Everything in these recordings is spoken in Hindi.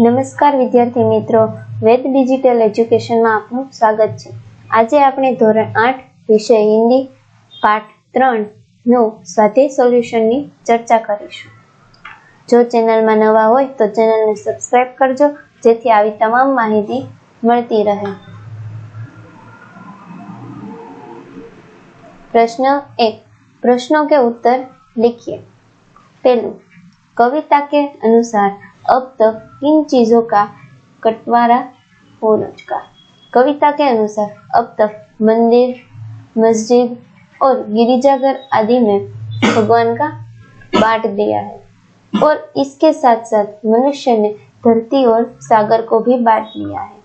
નમસ્કાર વિદ્યાર્થી મિત્રો. વેદ ડિજિટલ એજ્યુકેશનમાં આપનું સ્વાગત છે. આજે આપણે ધોરણ આઠ વિષય હિન્દી પાઠ ત્રણ ત્રણનું સ્વાધ્યાય સોલ્યુશનની ચર્ચા કરીશું. જો ચેનલમાં નવા હોય તો ચેનલને સબસ્ક્રાઇબ કરજો, જેથી આવી તમામ માહિતી મળતી રહે. પ્રશ્ન એક. પ્રશ્નો કે ઉત્તર લીખીએ. પહેલું. કવિતા કે અનુસાર अब तक किन चीज़ों का कटवारा हो चुका। कविता के अनुसार अब तक मंदिर, मस्जिद और गिरिजाघर आदि में भगवान का बांट दिया है और इसके साथ साथ मनुष्य ने धरती और सागर को भी बांट लिया है।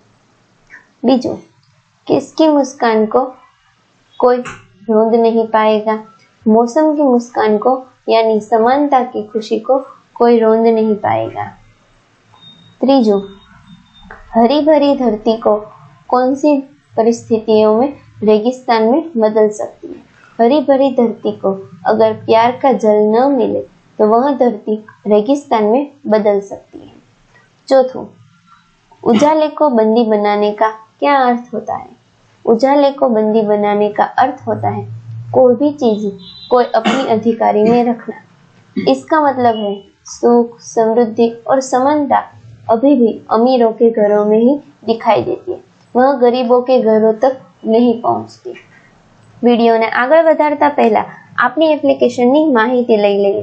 बीजू, किसकी मुस्कान को कोई रोंद नहीं पाएगा? मौसम की मुस्कान को यानी समानता की खुशी को कोई रोंद नहीं पाएगा। त्रीजू हरी भरी धरती को कौन सी परिस्थितियों में, रेगिस्तान में बदल सकती है? हरी भरी धरती को अगर प्यार का जल न मिले तो वह धरती रेगिस्तान में बदल सकती है। चौथों, उजाले को बंदी बनाने का क्या अर्थ होता है? उजाले को बंदी बनाने का अर्थ होता है, कोई भी चीज़ कोई अपनी अधिकारी में रखना। इसका मतलब है सुख, समृद्धि और समानता। अभी भी अमीरों के घरों में ही दिखाई देती है वह गरीबों के घरों तक नहीं पहुंचती વિડીયોને આગળ વધારતા પહેલા આપની એપ્લિકેશનની માહિતી લઈ લઈએ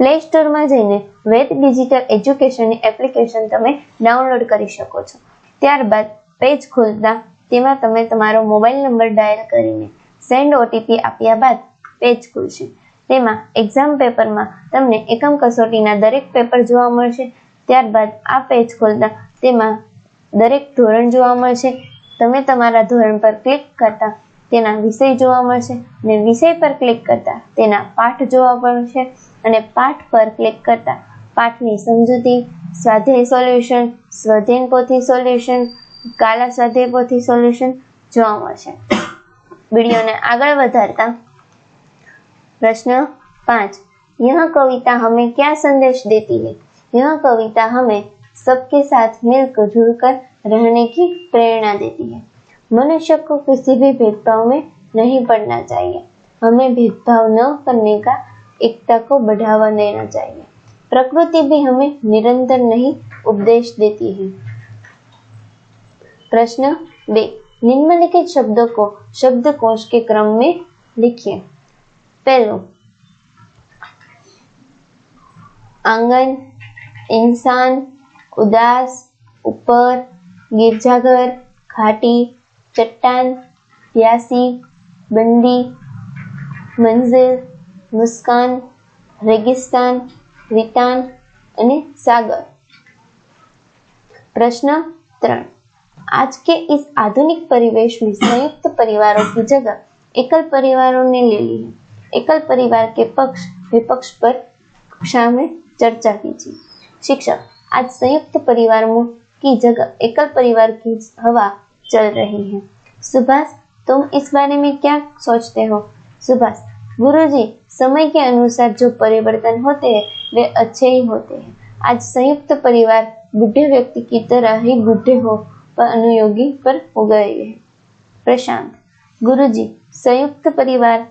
પ્લે સ્ટોરમાં જઈને વેદ ડિજિટલ એજ્યુકેશનની એપ્લિકેશન તમે ડાઉનલોડ કરી શકો છો ત્યારબાદ પેજ ખોલતા તેમાં તમે તમારો મોબાઈલ નંબર ડાયલ કરીને સેન્ડ ઓટીપી આપ્યા બાદ પેજ ખુલશે તેમાં એક્ઝામ પેપરમાં તમને એકમ કસોટીના દરેક પેપર જોવા મળશે ત્યારબાદ આ પેજ ખોલતા તેમાં દરેક ધોરણ જોવા મળશે તમે તમારા ધોરણ પર ક્લિક કરતા તેના વિષય જોવા મળશે અને વિષય પર ક્લિક કરતા તેના પાઠ જોવા મળશે અને પાઠ પર ક્લિક કરતા પાઠની સમજૂતી સ્વાધ્યાય સોલ્યુશન સ્વધ્યન પોથી સોલ્યુશન કાલા સ્વાધ્યાય પોથી સોલ્યુશન જોવા મળશે વિડીયોને આગળ વધારતા प्रश्न पाँच यह कविता हमें क्या संदेश देती है यह कविता हमें सबके साथ मिलकर जुलकर रहने की प्रेरणा देती है। मनुष्य को किसी भी भेदभाव में नहीं पड़ना चाहिए। हमें भेदभाव न करने का एकता को बढ़ावा देना चाहिए। प्रकृति भी हमें निरंतर नहीं उपदेश देती है। प्रश्न बे, निम्नलिखित शब्दों को शब्दकोश के क्रम में लिखिए। पहलो, आँगन इंसान उदास ऊपर गिरजाघर घाटी चट्टान प्यासी बंदी मंजिल मुस्कान रेगिस्तान वितान અને सागर प्रश्न त्रण आज के इस आधुनिक परिवेश में संयुक्त परिवारों की जगह एकल परिवारों ने ले ली है एकल परिवार के पक्ष विपक्ष पर कक्षा में चर्चा कीजिए शिक्षक, आज संयुक्त परिवार की जगह एकल परिवार की हवा चल रही है। सुभाष, तुम इस बारे में क्या सोचते हो? सुभाष, गुरुजी, समय के अनुसार जो परिवर्तन होते हैं, वे अच्छे ही होते हैं। आज संयुक्त परिवार बुढ़े व्यक्ति की तरह ही बुढ़े हो पर अनुयोगी पर हो गए हैं। प्रशांत, गुरुजी, संयुक्त परिवार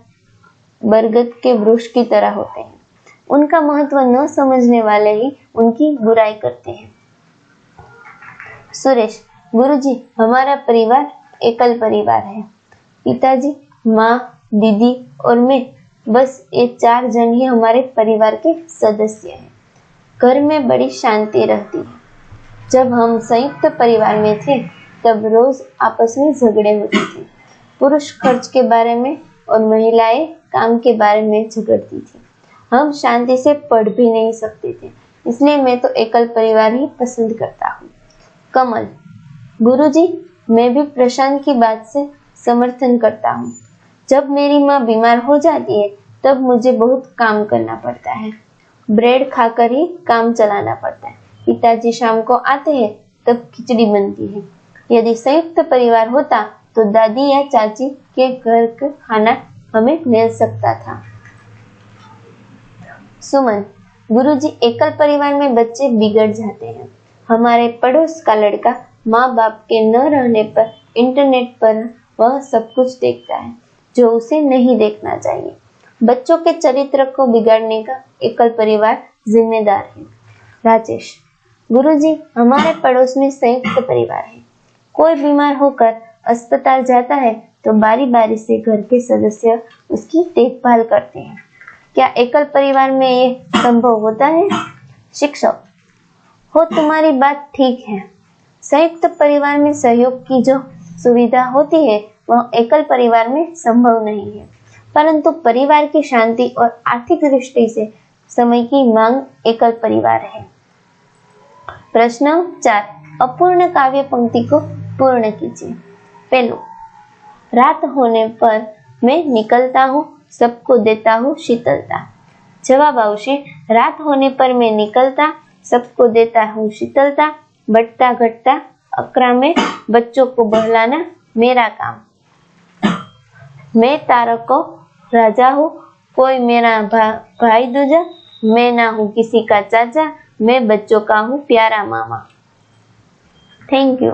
बरगद के वृक्ष की तरह होते हैं। उनका महत्व न समझने वाले ही उनकी बुराई करते हैं। सुरेश, गुरुजी, हमारा परिवार एकल परिवार है। पिताजी, माँ, दीदी और मैं, बस ये चार जन ही हमारे परिवार के सदस्य हैं। घर में बड़ी शांति रहती है। जब हम संयुक्त परिवार में थे, तब रोज आपस में झगड़े होते थे। पुरुष खर्च के बारे में और महिलाएँ काम के बारे में झगड़ती थी। हम शांति से पढ़ भी नहीं सकते थे। इसलिए मैं तो एकल परिवार ही पसंद करता हूँ। कमल, गुरुजी, मैं भी प्रशांत की बात से समर्थन करता हूँ। जब मेरी माँ बीमार हो जाती है, तब मुझे बहुत काम करना पड़ता है। ब्रेड खाकर ही काम चलाना पड़ता है। पिताजी शाम को आते हैं, तब खिचड़ी बनती है। यदि संयुक्त परिवार होता तो दादी या चाची के घर का खाना हमें मिल सकता था। सुमन, गुरुजी एकल परिवार में बच्चे बिगड़ जाते हैं। हमारे पड़ोस का लड़का माँ बाप के न रहने पर इंटरनेट पर वह सब कुछ देखता है, जो उसे नहीं देखना चाहिए। बच्चों के चरित्र को बिगाड़ने का एकल परिवार जिम्मेदार है। राजेश, गुरुजी हमारे पड़ोस में संयुक्त परिवार है। कोई बीमार होकर अस्पताल जाता है तो बारी बारी से घर के सदस्य उसकी देखभाल करते हैं। क्या एकल परिवार में ये संभव होता है? शिक्षक, हो तुम्हारी बात ठीक है। संयुक्त परिवार में सहयोग की जो सुविधा होती है, वह एकल परिवार में संभव नहीं है। परंतु परिवार की शांति और आर्थिक दृष्टि से समय की मांग एकल परिवार है। प्रश्न चार, अपूर्ण काव्य पंक्ति को पूर्ण कीजिए। पहलू, रात होने पर मैं निकलता हूँ। सबको देता हूँ शीतलता। जवाब आवश्य रात होने पर मैं निकलता सबको देता हूँ शीतलता बढ़ता घटता अकरा में बच्चों को बहलाना मेरा काम। मैं तारको राजा हूँ कोई मेरा भा, भाई दूजा मैं ना हूँ किसी का चाचा मैं बच्चों का हूँ प्यारा मामा। Thank you